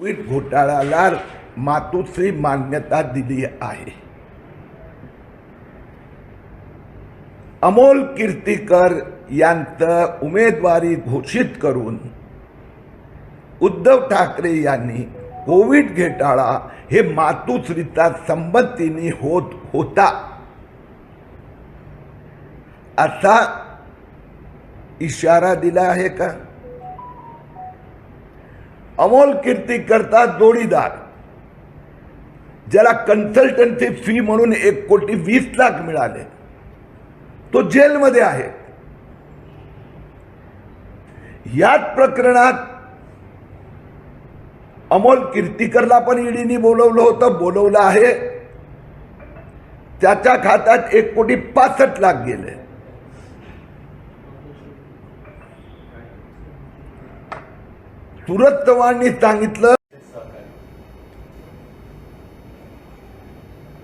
Covid घोटाळ्याला मातोश्री मान्यता दिली आहे. अमोल कीर्तीकर यांचं उमेदवारी घोषित करून उद्धव ठाकरे यांनी कोविड घोटाळा हे मातोश्रीचा संमतीने होत होता. असा इशारा दिला आहे का? अमोल कीर्ती करता जोडीदार. ज्याला कन्सल्टन्सी फी म्हणून एक कोटी वीस लाख मिळाले. तो जेलमध्ये आहे. याच प्रकरणात अमोल कीर्तीकरला पण ईडीने बोलवलं होतं बोलवलं आहे. त्याच्या खात्यात एक कोटी पासष्ट लाख गेले. तुरत चव्हाणनी सांगितलं.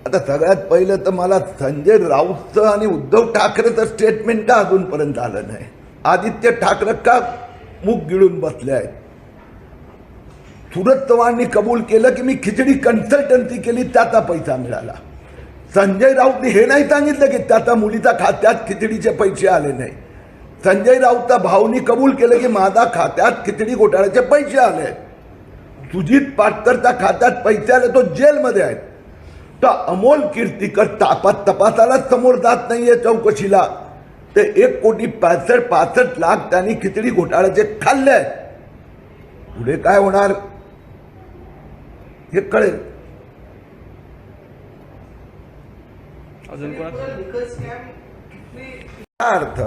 आता सगळ्यात पहिलं तर मला संजय राऊतचं आणि उद्धव ठाकरेचं स्टेटमेंट का अजूनपर्यंत आलं नाही? आदित्य ठाकरे का मुख गिळून बसले आहेत? सुरत चव्हाणनी कबूल केलं की मी खिचडी कन्सल्टन्सी केली त्याचा पैसा मिळाला. संजय राऊतने हे नाही सांगितलं की त्याचा मुलीचा खात्यात खिचडीचे पैसे आले नाही. संजय राऊतचा भाऊनी कबूल केलं की माझा खात्यात खिचडी घोटाळ्याचे पैसे आले. सुजित पाटकरच्या खात्यात पैसे आले तो जेलमध्ये आहेत तर अमोल कीर्तीकर तापात तपासाला समोर जात नाहीये चौकशीला. ते एक कोटी पासष्ट पासष्ट लाख त्यांनी खिचडी घोटाळ्याचे खाल्ले. आहेत पुढे काय होणार? हे कळेल. अजून कोणा अर्थ?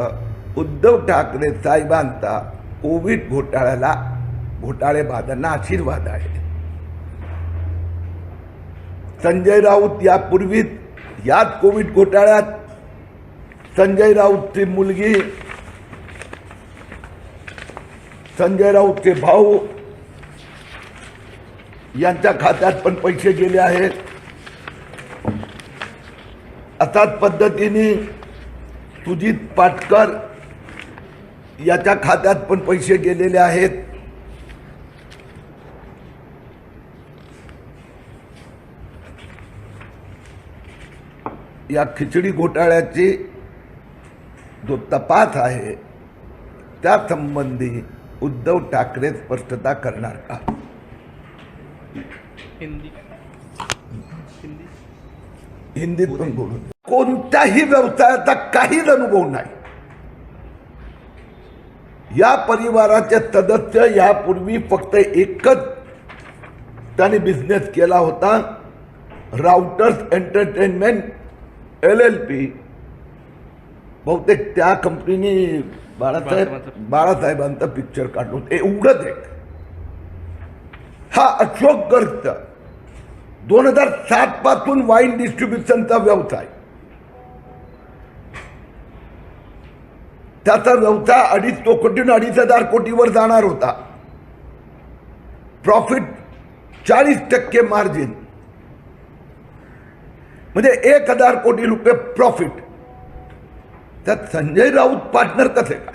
उद्धव ठाकरे साहेबांचा कोविड घोटाळ्याला घोटाळेबाजांना आशीर्वाद आहे. संजय राऊत यापूर्वी याच कोविड घोटाळ्यात संजय राऊतची मुलगी संजय राऊतचे भाऊ यांच्या खात्यात पण पैसे गेले आहेत. असाच पद्धतीने सुजित पाटकर याच्या खात्यात पण पैसे गेलेले आहेत. या खिचडी घोटाळ्याची जो तपास आहे त्या संबंधी उद्धव ठाकरे स्पष्टता करणार का? हिंदी. हिंदी. हिंदीत पण बोलून. कोणत्याही व्यवसायाचा काहीच अनुभव नाही. या परिवाराचे सदस्य यापूर्वी फक्त एकच त्याने बिझनेस केला होता Routers Entertainment L L P बहुतेक त्या कंपनीने बाळासाहेब बाळासाहेबांचं- पिक्चर काढून एवढंच एक. हा अशोक गर्ग. दोन हजार सात पासून वाईन डिस्ट्रीब्युशनचा व्यवसाय. त्याचा व्यवसाय अडीच तो कोटी अडीच हजार कोटीवर जाणार होता. प्रॉफिट चाळीस टक्के मार्जिन म्हणजे एक हजार कोटी रुपये प्रॉफिट त्यात संजय राऊत पार्टनर कसे काय?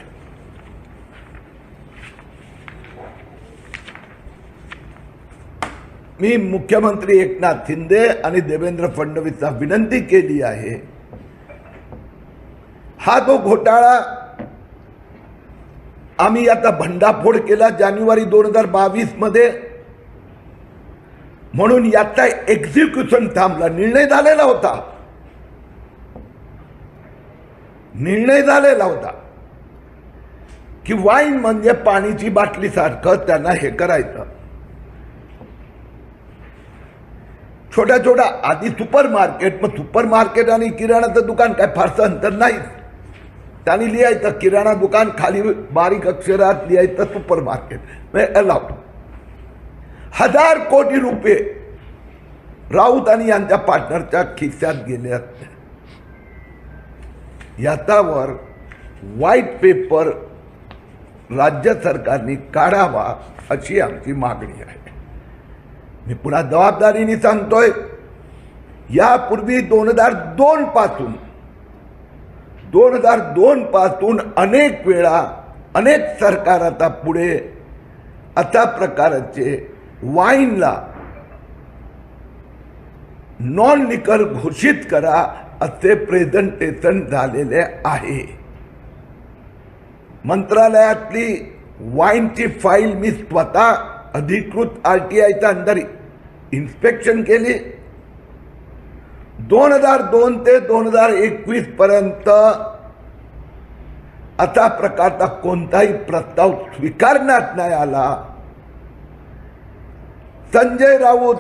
मी मुख्यमंत्री एकनाथ शिंदे आणि देवेंद्र फडणवीसला विनंती केली आहे. हा जो घोटाळा आम्ही आता भंडाफोड केला जानेवारी दोन हजार बावीसमध्ये म्हणून याचा एक्झिक्युशन थांबला. निर्णय झालेला होता. निर्णय झालेला होता. की वाईन म्हणजे पाणीची बाटली सारखं त्यांना हे करायचं. छोट्या छोट्या आधी सुपर मार्केट मग सुपर मार्केट आणि किराणाचं दुकान काय फारसं अंतर नाही त्यांनी लिहायचं किराणा दुकान खाली बारीक अक्षरात लिहायचं सुपर मार्केट. लावतो हजार कोटी रुपये राऊत आणि यांच्या पार्टनरच्या खिस्यात गेले असते. याच्यावर व्हाईट पेपर राज्य सरकारने काढावा अशी आमची मागणी आहे. मी पुन्हा जबाबदारीने सांगतोय यापूर्वी दोन हजार दोन पासून दोन हजार दोन पासून अनेक वेळा अनेक सरकार आता पुढे अशा प्रकारचे वाईनला नॉन लिकर घोषित करा असे प्रेझेंटेशन झालेले आहे. मंत्रालयातली वाईनची फाईल मी स्वतः अधिकृत आर टी आयच्या अंदर इन्स्पेक्शन केली. दोन हजार दोन ते दोन हजार एकवीस पर्यंत असा प्रकारचा कोणताही प्रस्ताव स्वीकारण्यात नाही आला. संजय राऊत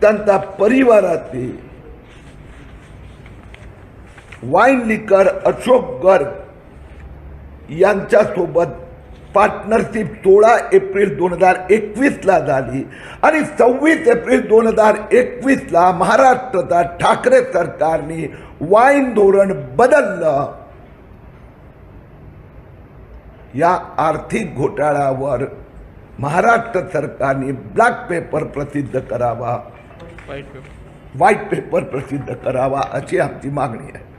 त्यांचा परिवारातील वाईन लिकर अशोक गर्ग यांच्यासोबत पार्टनरशिप सोळा एप्रिल दोन हजार एकवीसला झाली. आणि सव्वीस एप्रिल दोन हजार एकवीसला महाराष्ट्राचा ठाकरे सरकारने वाईन धोरण बदललं. या आर्थिक घोटाळ्यावर महाराष्ट्र सरकारने ब्लॅक पेपर प्रसिद्ध करावा. व्हाईट पेपर प्रसिद्ध करावा अशी आमची मागणी आहे.